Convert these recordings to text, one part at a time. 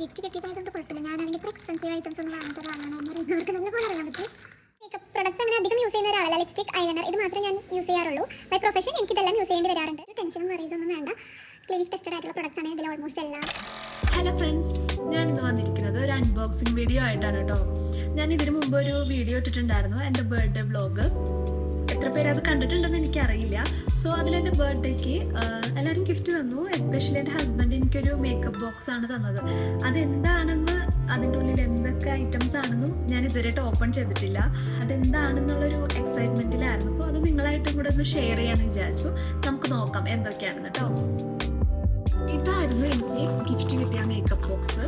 Gift കിട്ടിയതായതുകൊണ്ട് കുഴപ്പമില്ല. ഞാനാണെങ്കിൽ ഇപ്പോൾ എക്സ്പെൻസീവ് ഐറ്റംസ് ഒന്നും വാങ്ങാത്ത ഒരാളാണ് അവർക്ക് നല്ല പോലെ അറിയാൻ പറ്റും. മേക്കപ്പ് പ്രൊഡക്ട്സ് അങ്ങനെ അധികം യൂസ് ചെയ്യുന്ന ഒരാളല്ല. ലിപ്സ്റ്റിക് ഐലൈനർ ഇത് മാത്രമേ ഞാൻ യൂസ് ചെയ്യാറുള്ളൂ. ബൈ പ്രൊഫഷൻ എനിക്ക് ഇതെല്ലാം യൂസ് ചെയ്യേണ്ടി വരാറുണ്ട്. ടെൻഷനും വറീസ് ഒന്നും വേണ്ട. ക്ലിനിക് ടെസ്റ്റഡ് ആയിട്ടുള്ള പ്രൊഡക്ട്സ് ആണ് ഇതിൽ ഓൾമോസ്റ്റ് എല്ലാം. ഹലോ ഫ്രണ്ട്സ് ഞാൻ ഇന്ന് വന്നിരിക്കുന്നത് ഒരു അൺബോക്സിംഗ് വീഡിയോ ആയിട്ടാണ് കേട്ടോ ഞാൻ ഇതിനു മുമ്പ് ഒരു വീഡിയോ ഇട്ടിട്ടുണ്ടായിരുന്നു. എന്റെ ബർത്ത്ഡേ വ്ലോഗ് എത്ര പേര് അത് കണ്ടിട്ടുണ്ടെന്ന് എനിക്കറിയില്ല. സോ അതിൽ എന്റെ ബർത്ത്ഡേക്ക് എല്ലാവരും ഗിഫ്റ്റ് തന്നു. എസ്പെഷ്യലി എന്റെ ഹസ്ബൻഡ് എനിക്കൊരു മേക്കപ്പ് ബോക്സ് ആണ് തന്നത്. അതെന്താണെന്ന് അതിന്റെ ഉള്ളിൽ എന്തൊക്കെ ഐറ്റംസ് ആണെന്നും ഞാൻ ഇതുവരെയായിട്ട് ഓപ്പൺ ചെയ്തിട്ടില്ല. അതെന്താണെന്നുള്ളൊരു എക്സൈറ്റ്മെന്റിലായിരുന്നു അപ്പോൾ അത് നിങ്ങളായിട്ടും കൂടെ ഒന്ന് ഷെയർ ചെയ്യാമെന്ന് വിചാരിച്ചു. നമുക്ക് നോക്കാം എന്തൊക്കെയാണെന്ന് കേട്ടോ ഇതായിരുന്നു എനിക്ക് ഗിഫ്റ്റ് കിട്ടിയ മേക്കപ്പ് ബോക്സ്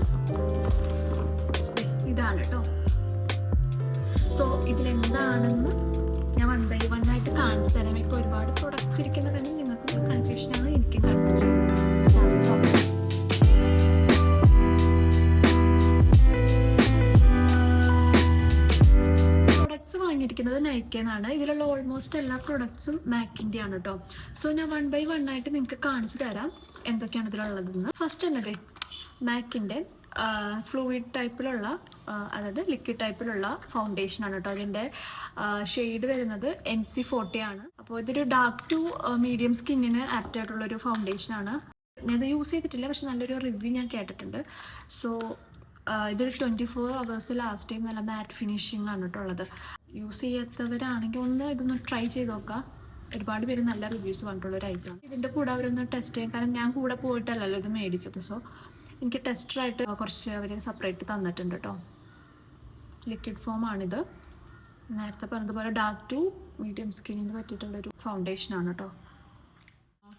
ഇതാണ് കേട്ടോ സോ ഇതിലെന്താണെന്ന് നൈക്കെന്നാണ് ഇതിലുള്ള ഓൾമോസ്റ്റ് എല്ലാ പ്രൊഡക്ട്സും മാക്കിന്റെ ആണ് കേട്ടോ സോ ഞാൻ വൺ ബൈ വൺ ആയിട്ട് നിങ്ങൾക്ക് കാണിച്ചു തരാം എന്തൊക്കെയാണ് ഇതിലുള്ളതെന്ന്. ഫസ്റ്റ് തന്നെ മാക്കിന്റെ ഫ്ലൂയിഡ് ടൈപ്പിലുള്ള അതായത് ലിക്വിഡ് ടൈപ്പിലുള്ള ഫൗണ്ടേഷൻ ആണ് കേട്ടോ അതിന്റെ ഷെയ്ഡ് വരുന്നത് എൻ സി ഫോർട്ടി ആണ്. അപ്പോൾ ഇതൊരു ഡാർക്ക് ടു മീഡിയം സ്കിന്നിന് ആപ്റ്റ് ആയിട്ടുള്ളൊരു ഫൗണ്ടേഷൻ ആണ് ഞാനത് യൂസ് ചെയ്തിട്ടില്ല പക്ഷെ നല്ലൊരു റിവ്യൂ ഞാൻ കേട്ടിട്ടുണ്ട്. സോ ഇതൊരു twenty four hours last time നല്ല മാറ്റ് ഫിനിഷിംഗ് ആണ് കേട്ടോ ഉള്ളത് യൂസ് ചെയ്യാത്തവരാണെങ്കിൽ ഒന്ന് ഇതൊന്ന് ട്രൈ ചെയ്ത് നോക്കാം. ഒരുപാട് പേര് നല്ല റിവ്യൂസ് വന്നിട്ടുള്ള ഒരു ഐറ്റം ഇതിന്റെ കൂടെ അവരൊന്ന് ടെസ്റ്റ് ചെയ്യാൻ കാരണം ഞാൻ കൂടെ പോയിട്ടല്ലല്ലോ ഇത് മേടിച്ചത്. സോ എനിക്ക് ടെസ്റ്ററായിട്ട് കുറച്ച് അവർ സെപ്പറേറ്റ് തന്നിട്ടുണ്ട് കേട്ടോ ലിക്വിഡ് ഫോം ആണിത്. നേരത്തെ പറഞ്ഞതുപോലെ ഡാർക്ക് ടു മീഡിയം സ്കിന്നിന് പറ്റിയിട്ടുള്ളൊരു ഫൗണ്ടേഷൻ ആണ് കേട്ടോ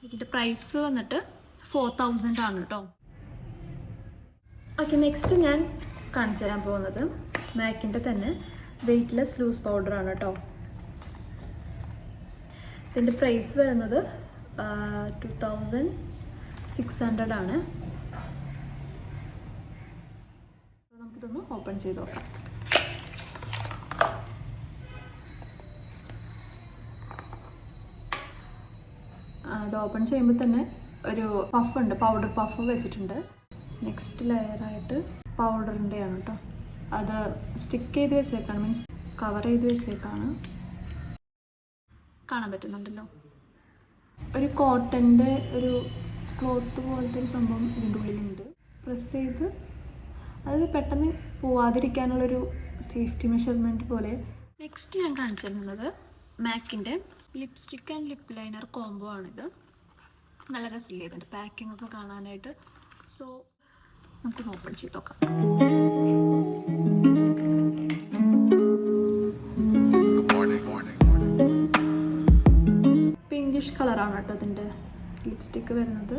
ഇതിന്റെ പ്രൈസ് വന്നിട്ട് ഫോർ തൗസൻഡ് ആണ് കേട്ടോ ഓക്കെ നെക്സ്റ്റ് ഞാൻ കാണിച്ചു തരാൻ പോകുന്നത് മാക്കിന്റെ തന്നെ വെയ്റ്റ്ലെസ് ലൂസ് പൗഡർ ആണ് കേട്ടോ ഇതിന്റെ പ്രൈസ് വരുന്നത് ടു തൗസൻഡ് സിക്സ് ഹൺഡ്രഡ് ആണ്. നമുക്കിതൊന്ന് ഓപ്പൺ ചെയ്ത് നോക്കാം. ഇത് ഓപ്പൺ ചെയ്യുമ്പോൾ തന്നെ ഒരു പഫ് ഉണ്ട് പൗഡർ പഫ് വെച്ചിട്ടുണ്ട്. നെക്സ്റ്റ് ലെയറായിട്ട് പൗഡറിന്റെയാണ് കേട്ടോ. അത് സ്റ്റിക്ക് ചെയ്ത് വെച്ചേക്കാണ് മീൻസ് കവർ ചെയ്ത് വെച്ചേക്കാണ്. കാണാൻ പറ്റുന്നുണ്ടല്ലോ. ഒരു കോട്ടന്റെ ഒരു ക്ലോത്ത് പോലത്തെ ഒരു സംഭവം ഇതിന്റെ ഉള്ളിലുണ്ട്. പ്രസ് ചെയ്ത് അത് പെട്ടെന്ന് പോവാതിരിക്കാനുള്ളൊരു സേഫ്റ്റി മെഷർമെന്റ് പോലെ. നെക്സ്റ്റ് ഞാൻ കാണിച്ചു തരുന്നത് മാക്കിന്റെ lipstick and lip liner combo ആണിത്. നല്ല രസമില്ലേ ഇതിന്റെ പാക്കിംഗ് ഒക്കെ കാണാനായിട്ട്. സോ നമുക്ക് ഓപ്പൺ ചെയ്ത് നോക്കാം പിങ്കിഷ് കളറാണ് കേട്ടോ ഇതിന്റെ ലിപ്സ്റ്റിക്ക് വരുന്നത്.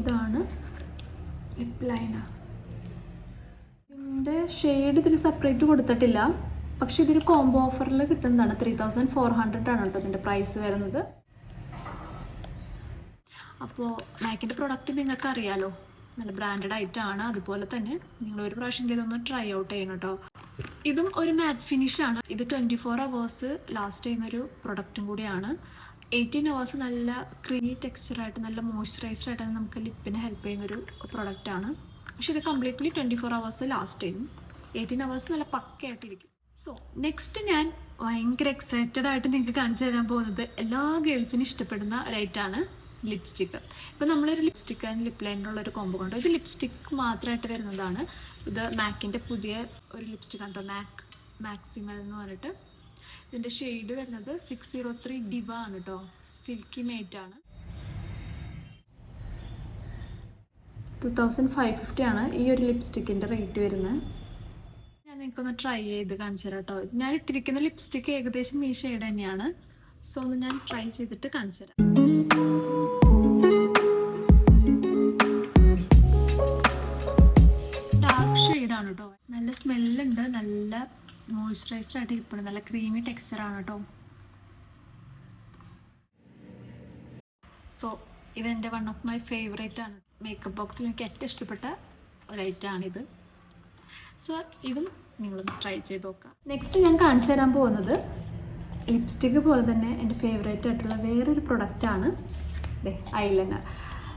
ഇതാണ് ലിപ് ലൈനർ ഇതിന്റെ ഷെയ്ഡ് ഇതിൽ സെപ്പറേറ്റ് കൊടുത്തിട്ടില്ല. പക്ഷെ ഇതൊരു കോംബോ ഓഫറിൽ കിട്ടുന്നതാണ്. ത്രീ തൗസൻഡ് ഫോർ ഹൺഡ്രഡ് ആണ് കേട്ടോ ഇതിന്റെ പ്രൈസ് വരുന്നത്. അപ്പോൾ മാക്കിന്റെ പ്രൊഡക്റ്റ് നിങ്ങൾക്ക് അറിയാലോ നല്ല ബ്രാൻഡഡ് ആയിട്ടാണ്. അതുപോലെ തന്നെ നിങ്ങൾ ഒരു പ്രാവശ്യം ഇതൊന്ന് ട്രൈ ഔട്ട് ചെയ്യണം കേട്ടോ ഇതും ഒരു മാറ്റ് ഫിനിഷാണ് ഇത് ട്വന്റി ഫോർ അവേഴ്സ് ലാസ്റ്റ് ചെയ്യുന്നൊരു പ്രൊഡക്റ്റും കൂടിയാണ്. എയ്റ്റീൻ അവേഴ്സ് നല്ല ക്രീമി ടെക്സ്ചറായിട്ട് നല്ല മോയ്സ്ചറൈസ്ഡ് ആയിട്ട് നമുക്ക് ലിപ്പിന് ഹെൽപ്പ് ചെയ്യുന്നൊരു പ്രൊഡക്റ്റാണ് പക്ഷേ ഇത് completely twenty four hours last ചെയ്യും. എയ്റ്റീൻ അവേഴ്സ് നല്ല പക്കയായിട്ടിരിക്കും സോ നെക്സ്റ്റ് ഞാൻ ഭയങ്കര എക്സൈറ്റഡ് ആയിട്ട് നിങ്ങൾക്ക് കാണിച്ചു തരാൻ പോകുന്നത് എല്ലാ ഗേൾസിനും ഇഷ്ടപ്പെടുന്ന ഒരു ഐറ്റാണ് ലിപ്സ്റ്റിക്ക് ഇപ്പം നമ്മളൊരു ലിപ്സ്റ്റിക്ക് ആൻഡ് ലിപ് ലൈനറുള്ള ഒരു കോമ്പോ കൊണ്ട്. ഇത് ലിപ്സ്റ്റിക്ക് മാത്രമായിട്ട് വരുന്നതാണ്. ഇത് മാക്കിന്റെ പുതിയ ഒരു ലിപ്സ്റ്റിക് കണ്ടോ? മാക് മാക്സിമൽ എന്ന് പറഞ്ഞിട്ട്. ഇതിന്റെ ഷെയ്ഡ് വരുന്നത് സിക്സ് സീറോ ത്രീ ഡിവ ആണ് കേട്ടോ സിൽക്കി മേറ്റ് ആണ്. ടു തൗസൻഡ് ഫൈവ് ഫിഫ്റ്റി ആണ് ഈ ഒരു ലിപ്സ്റ്റിക്കിന്റെ റേറ്റ് വരുന്നത്. ഞാൻ നിങ്ങൾക്കൊന്ന് ട്രൈ ചെയ്ത് കാണിച്ചു തരാം കേട്ടോ ഞാൻ ഇട്ടിരിക്കുന്ന ലിപ്സ്റ്റിക്ക് ഏകദേശം ഈ ഷെയ്ഡ് തന്നെയാണ്. സോ ഒന്ന് ഞാൻ ട്രൈ ചെയ്തിട്ട് കാണിച്ചു തരാം. ഷെയ്ഡാണ് കേട്ടോ നല്ല സ്മെല്ലുണ്ട്. നല്ല മോയ്സ്ചറൈസ്ഡ് ആയിട്ട് ഇരിപ്പുണ്ട്. നല്ല ക്രീമി ടെക്സ്ചറാണ് കേട്ടോ സോ ഇതെന്റെ വൺ ഓഫ് മൈ ഫേവറേറ്റ് ആണ്. മേക്കപ്പ് ബോക്സിൽ എനിക്ക് ഏറ്റവും ഇഷ്ടപ്പെട്ട ഒരു ഐറ്റമാണിത് സോ ഇതും. നിങ്ങളൊന്ന് ട്രൈ ചെയ്ത് നോക്കാം. നെക്സ്റ്റ് ഞാൻ കാണിച്ചു തരാൻ പോകുന്നത് ലിപ്സ്റ്റിക്ക് പോലെ തന്നെ എന്റെ ഫേവറേറ്റ് ആയിട്ടുള്ള വേറൊരു പ്രൊഡക്റ്റാണ് ഐലൈനർ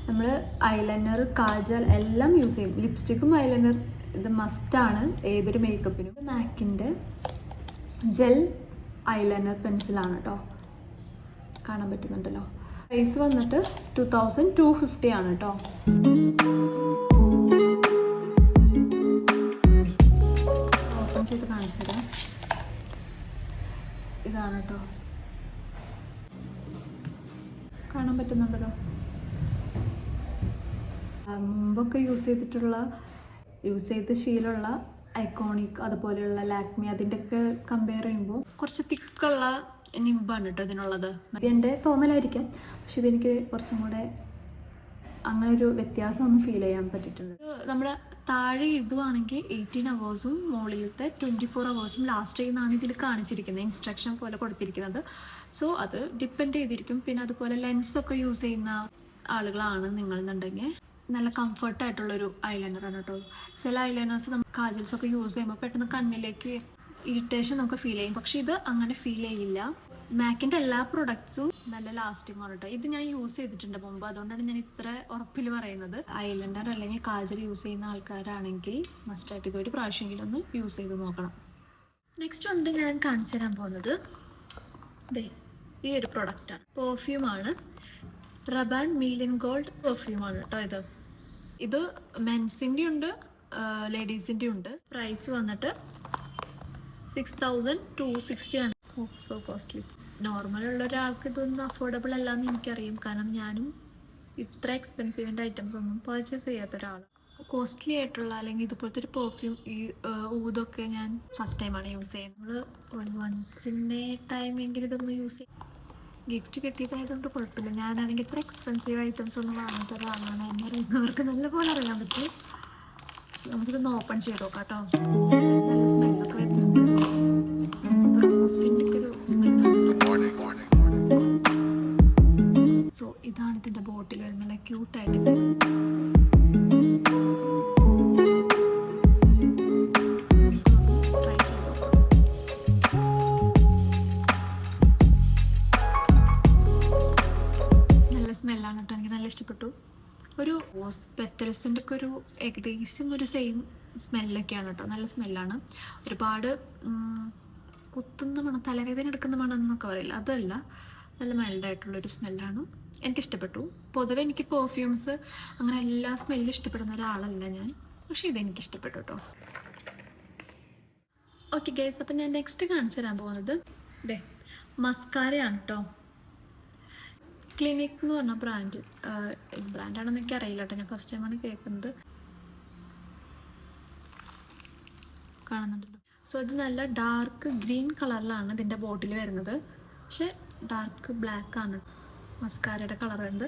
നമ്മൾ ഐലൈനർ കാജൽ എല്ലാം യൂസ് ചെയ്യും. ലിപ്സ്റ്റിക്കും ഐലൈനർ ഇത് മസ്റ്റാണ് ഏതൊരു മേക്കപ്പിനും മാക്കിന്റെ ജെൽ ഐലൈനർ പെൻസിലാണ് കേട്ടോ കാണാൻ പറ്റുന്നുണ്ടല്ലോ. പ്രൈസ് വന്നിട്ട് ടു തൗസൻഡ് ടു ഫിഫ്റ്റി ആണ് കേട്ടോ ഓപ്പൺ ചെയ്ത് കാണിച്ചു തരാം. ഇതാണ് കേട്ടോ കാണാൻ പറ്റുന്നുണ്ടല്ലോ. മുമ്പൊക്കെ യൂസ് ചെയ്തിട്ടുള്ള യൂസ് ചെയ്ത ശീലമുള്ള ഐക്കോണിക് അതുപോലെയുള്ള ലാക്മി അതിന്റെയൊക്കെ കമ്പയർ ചെയ്യുമ്പോൾ കുറച്ച് തിക്കുള്ള നിമ്പാണ് കേട്ടോ ഇതിനുള്ളത്. എന്റെ തോന്നലായിരിക്കാം. പക്ഷെ ഇതെനിക്ക് കുറച്ചും കൂടെ അങ്ങനെ ഒരു വ്യത്യാസം ഒന്ന് ഫീൽ ചെയ്യാൻ പറ്റിയിട്ടുണ്ട്. നമ്മുടെ താഴെ ഇതുവാണെങ്കിൽ എയ്റ്റീൻ അവേഴ്സും മുകളിലത്തെ ട്വന്റി ഫോർ അവേഴ്സും ലാസ്റ്റ് ചെയ്യുന്നതാണ് ഇതിൽ കാണിച്ചിരിക്കുന്നത്. ഇൻസ്ട്രക്ഷൻ പോലെ കൊടുത്തിരിക്കുന്നത്. സോ അത് ഡിപ്പെൻഡ് ചെയ്തിരിക്കും. പിന്നെ അതുപോലെ ലെൻസ് ഒക്കെ യൂസ് ചെയ്യുന്ന ആളുകളാണ് നിങ്ങളെന്നുണ്ടെങ്കിൽ. നല്ല കംഫർട്ട് ആയിട്ടുള്ളൊരു ഐലൈനറാണ് കേട്ടോ. ചില ഐലൈനേഴ്സ് നമുക്ക് കാജൽസ് ഒക്കെ യൂസ് ചെയ്യുമ്പോൾ പെട്ടെന്ന് കണ്ണിലേക്ക് ഇറിറ്റേഷൻ നമുക്ക് ഫീൽ ചെയ്യും. പക്ഷെ ഇത് അങ്ങനെ ഫീൽ ചെയ്യില്ല. മാക്കിന്റെ എല്ലാ പ്രൊഡക്ട്സും നല്ല ലാസ്റ്റിംഗ് ആണ് കേട്ടോ. ഇത് ഞാൻ യൂസ് ചെയ്തിട്ടുണ്ട് മുമ്പ്. അതുകൊണ്ടാണ് ഞാൻ ഇത്ര ഉറപ്പിൽ പറയുന്നത്. ഐലൈനർ അല്ലെങ്കിൽ കാജൽ യൂസ് ചെയ്യുന്ന ആൾക്കാരാണെങ്കിൽ മസ്റ്റായിട്ട് ഇത് ഒരു പ്രാവശ്യമെങ്കിലും ഒന്ന് യൂസ് ചെയ്ത് നോക്കണം. നെക്സ്റ്റ് വന്നിട്ട് ഞാൻ കാണിച്ചു തരാൻ പോകുന്നത് ദേ ഈ ഒരു പ്രൊഡക്റ്റാണ് പെർഫ്യൂമാണ് റബാൻ മില്യൻ ഗോൾഡ് പെർഫ്യൂമാണ് കേട്ടോ ഇത്. ഇത് മെൻസിന്റെ ഉണ്ട് ലേഡീസിന്റെ ഉണ്ട്. പ്രൈസ് വന്നിട്ട് സിക്സ് തൗസൻഡ് ടു സിക്സ്റ്റി ആണ്. സോ കോസ്റ്റ്ലി നോർമൽ ഉള്ള ഒരാൾക്ക് ഇതൊന്നും അഫോർഡബിൾ അല്ല എന്ന് എനിക്കറിയാം. കാരണം ഞാനും ഇത്ര എക്സ്പെൻസീവിന്റെ ഐറ്റംസ് ഒന്നും പർച്ചേസ് ചെയ്യാത്ത ഒരാളാണ് കോസ്റ്റ്ലി ആയിട്ടുള്ള അല്ലെങ്കിൽ ഇതുപോലത്തെ ഒരു പെർഫ്യൂം ഈ ഊതൊക്കെ ഞാൻ ഫസ്റ്റ് ടൈമാണ് യൂസ് ചെയ്യുന്നത്. One one in a time എങ്കിലും ഇതൊന്ന് യൂസ് ചെയ്യും ഗിഫ്റ്റ് കിട്ടിയതായതുകൊണ്ട് കുഴപ്പമില്ല. ഞാനാണെങ്കിൽ ഇത്ര എക്സ്പെൻസീവ് ഐറ്റംസ് ഒന്നും വാങ്ങാത്ത ഒരാളാണ് എന്നെ അറിയുന്നവർക്ക് നല്ലപോലെ അറിയാൻ പറ്റും. നമുക്കിതൊന്ന് ഓപ്പൺ ചെയ്ത് നോക്കാം കേട്ടോ. നല്ല സ്മെല്ലൊക്കെ വരുന്നുണ്ട്. സോ ഇതാണ് ഇതിന്റെ ബോട്ടിൽ നല്ല ഏകദേശം ഒരു സെയിം സ്മെല്ലൊക്കെയാണ് കേട്ടോ. നല്ല സ്മെല്ലാണ്. ഒരുപാട് കുത്തുന്ന മണം തലവേദന എടുക്കുന്ന മണം എന്നൊക്കെ പറയില്ല. അതല്ല നല്ല മൈൽഡായിട്ടുള്ളൊരു സ്മെല്ലാണ്. എനിക്കിഷ്ടപ്പെട്ടു. പൊതുവെ എനിക്ക് പെർഫ്യൂംസ് അങ്ങനെ എല്ലാ സ്മെല്ലും ഇഷ്ടപ്പെടുന്ന ഒരാളല്ല ഞാൻ. പക്ഷേ ഇതെനിക്ക് ഇഷ്ടപ്പെട്ടു കേട്ടോ. ഓക്കെ ഗൈസ് അപ്പം ഞാൻ നെക്സ്റ്റ് കാണിച്ചു തരാൻ പോകുന്നത്. ഇതേ മസ്കാരയാണ് കേട്ടോ. ക്ലിനിക് എന്ന് പറഞ്ഞ ബ്രാൻഡ് ബ്രാൻഡാണെന്ന് എനിക്ക് അറിയില്ല കേട്ടോ. ഞാൻ ഫസ്റ്റ് ടൈമാണ് കേൾക്കുന്നത്. കാണുന്നുണ്ടല്ലോ. സോ ഇത് നല്ല ഡാർക്ക് ഗ്രീൻ കളറിലാണ് ഇതിന്റെ ബോട്ടിൽ വരുന്നത്. പക്ഷെ ഡാർക്ക് ബ്ലാക്ക് ആണ്. മസ്കാരയുടെ കളർ വരുന്നത്.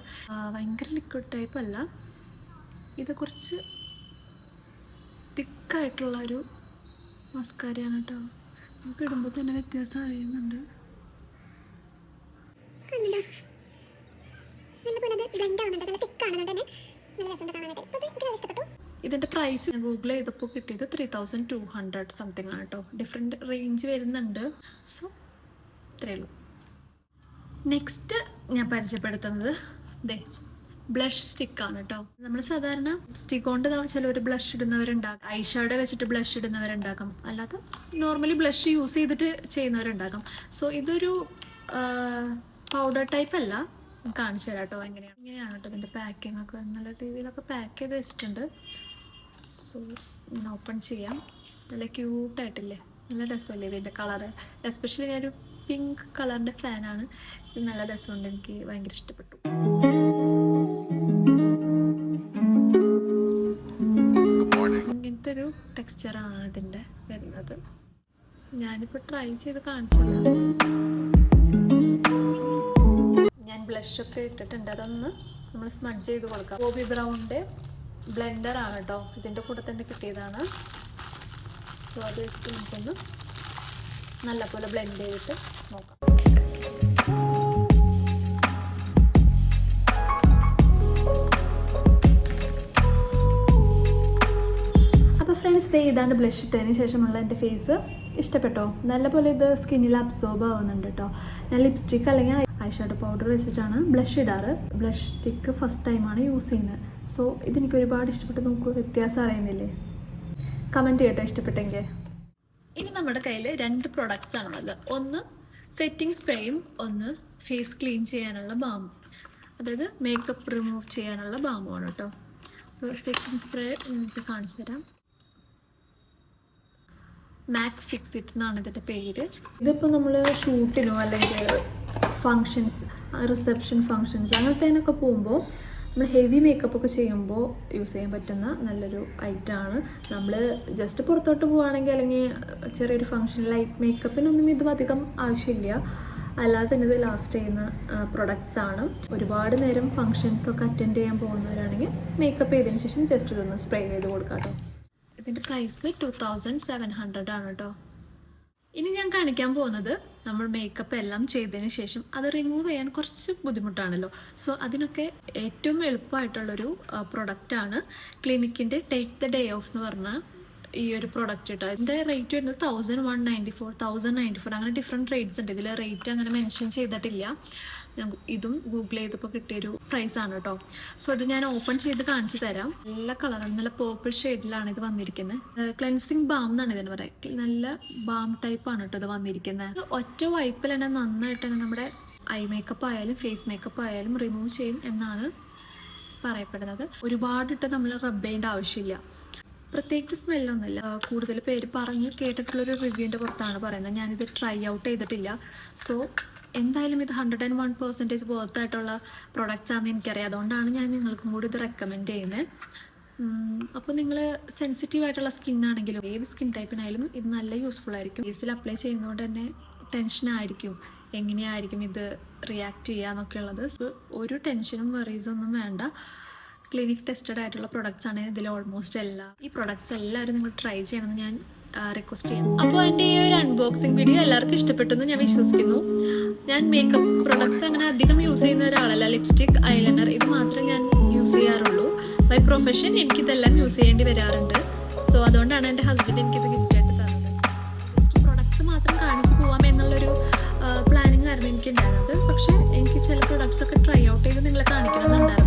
ഭയങ്കര ലിക്വിഡ് ടൈപ്പ് അല്ല. ഇത് കുറച്ച് തിക്കായിട്ടുള്ള ഒരു മസ്കാരയാണ് കേട്ടോ നമുക്ക് ഇടുമ്പോൾ തന്നെ വ്യത്യാസം അറിയുന്നുണ്ട്? നല്ല ബ്ലെൻഡ് ആവുന്നുണ്ട്. നല്ല തിക്ക് ആണെന്നുണ്ട് തന്നെ നല്ല രസമുണ്ട് കാണാനായിട്ട്. ഇതിന്റെ പ്രൈസ് ഗൂഗിൾ ചെയ്തപ്പോൾ കിട്ടിയത് three thousand two hundred something ആണ് കേട്ടോ ഡിഫറെന്റ് റേഞ്ച് വരുന്നുണ്ട്. സോ ഇത്രയേ ഉള്ളൂ. നെക്സ്റ്റ് ഞാൻ പരിചയപ്പെടുത്തുന്നത് ദേ ബ്ലഷ് ആണ് കേട്ടോ നമ്മൾ സാധാരണ സ്റ്റിക്ക് കൊണ്ട് ചിലവർ ബ്ലഷ് ഇടുന്നവരുണ്ടാകും ഐഷാഡോ വെച്ചിട്ട് ബ്ലഷ് ഇടുന്നവരുണ്ടാകും അല്ലാതെ നോർമലി ബ്ലഷ് യൂസ് ചെയ്തിട്ട് ചെയ്യുന്നവരുണ്ടാകും സോ ഇതൊരു പൗഡർ ടൈപ്പ് അല്ല. കാണിച്ചു തരാം കേട്ടോ എങ്ങനെയാണ്. ഇങ്ങനെയാണ് കേട്ടോ ഇതിന്റെ പാക്കിംഗ് ഒക്കെ. നല്ല രീതിയിലൊക്കെ പാക്ക് ചെയ്ത് വെച്ചിട്ടുണ്ട്. സോ ഇങ്ങനെ ഓപ്പൺ ചെയ്യാം. നല്ല ക്യൂട്ടായിട്ടില്ലേ നല്ല രസമല്ലേ ഇതിന്റെ കളറ് എസ്പെഷ്യലി ഞാനൊരു പിങ്ക് കളറിന്റെ ഫാനാണ് ഇത് നല്ല രസമുണ്ട്. എനിക്ക് ഭയങ്കര ഇഷ്ടപ്പെട്ടു. ഇങ്ങനത്തെ ഒരു ടെക്സ്ചറാണ് ഇതിന്റെ വരുന്നത്. ഞാനിപ്പോൾ ട്രൈ ചെയ്ത് കാണിച്ചത് ഞാൻ ബ്ലഷൊക്കെ ഇട്ടിട്ടുണ്ട്. അതൊന്ന് നമ്മൾ സ്മഡ് ചെയ്ത് കൊടുക്കാം. ബോബി ബ്രൗണിന്റെ ബ്ലെൻഡർ ആണ് കേട്ടോ ഇതിന്റെ കൂടെ തന്നെ കിട്ടിയതാണ്. സോ അത് വെച്ചിട്ട് നമുക്കൊന്ന് നല്ലപോലെ ബ്ലെൻഡ് ചെയ്തിട്ട് നോക്കാം. അപ്പോൾ ഫ്രണ്ട്സ് ദേ ഇതാണ് ബ്ലഷ് ഇട്ടതിന് ശേഷമുള്ള എന്റെ ഫേസ് ഇഷ്ടപ്പെട്ടോ? നല്ലപോലെ ഇത് സ്കിന്നിൽ അബ്സോർബ് ആവുന്നുണ്ട് കേട്ടോ ഞാൻ ലിപ്സ്റ്റിക്ക് അല്ലെങ്കിൽ ഐ ഷാഡോ പൗഡർ വെച്ചിട്ടാണ് ബ്ലഷ് ഇടാറ്. ബ്ലഷ് സ്റ്റിക്ക് ഫസ്റ്റ് ടൈമാണ് യൂസ് ചെയ്യുന്നത്. സോ ഇതെനിക്ക് ഒരുപാട് ഇഷ്ടപ്പെട്ട്. നോക്കുക വ്യത്യാസം അറിയുന്നില്ലേ? കമന്റ് ചെയ്യട്ടോ ഇഷ്ടപ്പെട്ടെങ്കിൽ. ഇനി നമ്മുടെ കയ്യിൽ രണ്ട് പ്രൊഡക്ട്സ് ആണുള്ളത് ഒന്ന് സെറ്റിംഗ് സ്പ്രേയും ഒന്ന് ഫേസ് ക്ലീൻ ചെയ്യാനുള്ള ബാമും അതായത് മേക്കപ്പ് റിമൂവ് ചെയ്യാനുള്ള ബാമുമാണ് കേട്ടോ. അപ്പോൾ സെറ്റിംഗ് സ്പ്രേ നിങ്ങൾക്ക് കാണിച്ചു തരാം. മാക് ഫിക്സിറ്റ് എന്നാണ് ഇതിന്റെ പേര്. ഇതിപ്പോൾ നമ്മൾ ഷൂട്ടിനോ അല്ലെങ്കിൽ ഫങ്ഷൻസ് റിസപ്ഷൻ ഫങ്ഷൻസ് അങ്ങനത്തേനൊക്കെ പോകുമ്പോൾ നമ്മൾ ഹെവി മേക്കപ്പ് ഒക്കെ ചെയ്യുമ്പോൾ യൂസ് ചെയ്യാൻ പറ്റുന്ന നല്ലൊരു ഐറ്റമാണ് നമ്മൾ ജസ്റ്റ് പുറത്തോട്ട് പോവുകയാണെങ്കിൽ അല്ലെങ്കിൽ ചെറിയൊരു ഫങ്ഷൻ ലൈറ്റ് മേക്കപ്പിനൊന്നും ഇതും അധികം ആവശ്യമില്ല. അല്ലാതെ തന്നെ ഇത് ലാസ്റ്റ് ചെയ്യുന്ന പ്രൊഡക്ട്സ് ആണ്. ഒരുപാട് നേരം ഫങ്ഷൻസ് ഒക്കെ അറ്റൻഡ് ചെയ്യാൻ പോകുന്നവരാണെങ്കിൽ മേക്കപ്പ് ചെയ്തതിന് ശേഷം ജസ്റ്റ് ഇതൊന്ന് സ്പ്രേ ചെയ്ത് കൊടുക്കാം കേട്ടോ ഇതിന്റെ price two thousand seven hundred ആണ് കേട്ടോ ഇനി ഞാൻ കാണിക്കാൻ പോകുന്നത് നമ്മൾ മേക്കപ്പ് എല്ലാം ചെയ്തതിന് ശേഷം അത് റിമൂവ് ചെയ്യാൻ കുറച്ച് ബുദ്ധിമുട്ടാണല്ലോ. സോ അതിനൊക്കെ ഏറ്റവും എളുപ്പമായിട്ടുള്ളൊരു പ്രൊഡക്റ്റാണ് ക്ലിനിക്കിന്റെ ടേക്ക് ദ ഡേ ഓഫ് എന്ന് പറഞ്ഞ ഈ ഒരു പ്രൊഡക്റ്റ് കേട്ടോ ഇതിന്റെ റേറ്റ് വരുന്നത് thousand one ninety four thousand ninety four അങ്ങനെ ഡിഫറെന്റ് റേറ്റ്സ് ഉണ്ട്. ഇതിൽ റേറ്റ് അങ്ങനെ മെൻഷൻ ചെയ്തിട്ടില്ല. ഇതും ഗൂഗിൾ ചെയ്തപ്പോൾ കിട്ടിയൊരു ആണ് കേട്ടോ സോ ഇത് ഞാൻ ഓപ്പൺ ചെയ്ത് കാണിച്ചു തരാം. നല്ല കളറാണ് നല്ല പേർപ്പിൾ ഷെയ്ഡിലാണ് ഇത് വന്നിരിക്കുന്നത് ക്ലെൻസിങ് ബാം എന്നാണ് ഇതിന് പറയുക നല്ല ബാം ടൈപ്പ് ആണ് കേട്ടോ ഇത് വന്നിരിക്കുന്നത് ഒറ്റ വൈപ്പിൽ തന്നെ നന്നായിട്ട് തന്നെ നമ്മുടെ ഐ മേക്കപ്പ് ആയാലും ഫേസ് മേക്കപ്പ് ആയാലും റിമൂവ് ചെയ്യും എന്നാണ് പറയപ്പെടുന്നത്. ഒരുപാടിട്ട് നമ്മൾ റബ്ബ് ചെയ്യേണ്ട ആവശ്യമില്ല. പ്രത്യേകിച്ച് സ്മെല്ലൊന്നുമില്ല കൂടുതൽ പേര് പറഞ്ഞ് കേട്ടിട്ടുള്ളൊരു റിവ്യൂവിന്റെ പുറത്താണ് പറയുന്നത്. ഞാനിത് ട്രൈ ഔട്ട് ചെയ്തിട്ടില്ല. സോ എന്തായാലും ഇത് hundred and one percentage worth ആയിട്ടുള്ള പ്രൊഡക്റ്റ്സ് ആണെന്ന് എനിക്കറിയാം. അതുകൊണ്ടാണ് ഞാൻ നിങ്ങൾക്കും കൂടി ഇത് റെക്കമെൻഡ് ചെയ്യുന്നത്. അപ്പോൾ നിങ്ങൾ സെൻസിറ്റീവ് ആയിട്ടുള്ള സ്കിൻ ആണെങ്കിലും ഏത് സ്കിൻ ടൈപ്പിനായാലും ഇത് നല്ല യൂസ്ഫുൾ ആയിരിക്കും. ഫേസിൽ അപ്ലൈ ചെയ്യുന്നതുകൊണ്ട് തന്നെ ടെൻഷൻ ആയിരിക്കും. എങ്ങനെയായിരിക്കും ഇത് റിയാക്ട് ചെയ്യുക എന്നൊക്കെ ഉള്ളത്. So, ഒരു ടെൻഷനും വെറീസും ഒന്നും വേണ്ട. ക്ലിനിക് ടെസ്റ്റഡ് ആയിട്ടുള്ള പ്രൊഡക്ട്സ് ആണ് ഇതിൽ ഓൾമോസ്റ്റ് എല്ലാം ഈ പ്രൊഡക്ട്സ് എല്ലാവരും നിങ്ങൾ ട്രൈ ചെയ്യണമെന്ന് ഞാൻ റിക്വസ്റ്റ് ചെയ്യാം. അപ്പോൾ എന്റെ ഈ ഒരു അൺബോക്സിംഗ് വീഡിയോ എല്ലാവർക്കും ഇഷ്ടപ്പെട്ടെന്ന് ഞാൻ വിശ്വസിക്കുന്നു. ഞാൻ മേക്കപ്പ് പ്രൊഡക്ട്സ് അങ്ങനെ അധികം യൂസ് ചെയ്യുന്ന ഒരാളല്ല. ലിപ്സ്റ്റിക് ഐലൈനർ ഇത് മാത്രമേ ഞാൻ യൂസ് ചെയ്യാറുള്ളൂ. ബൈ പ്രൊഫഷൻ എനിക്കിതെല്ലാം യൂസ് ചെയ്യേണ്ടി വരാറുണ്ട്. സോ അതുകൊണ്ടാണ് എന്റെ ഹസ്ബൻഡ് എനിക്കിത് ഗിഫ്റ്റ് ആയിട്ട് തന്നത്. ജസ്റ്റ് പ്രൊഡക്ട്സ് മാത്രം കാണിച്ചു പോവാം എന്നുള്ളൊരു പ്ലാനിങ് ആയിരുന്നു എനിക്ക് ഉണ്ടായിരുന്നത് പക്ഷേ എനിക്ക് ചില പ്രൊഡക്ട്സ് ഒക്കെ ട്രൈ ഔട്ട് ചെയ്ത് നിങ്ങളെ കാണിക്കണം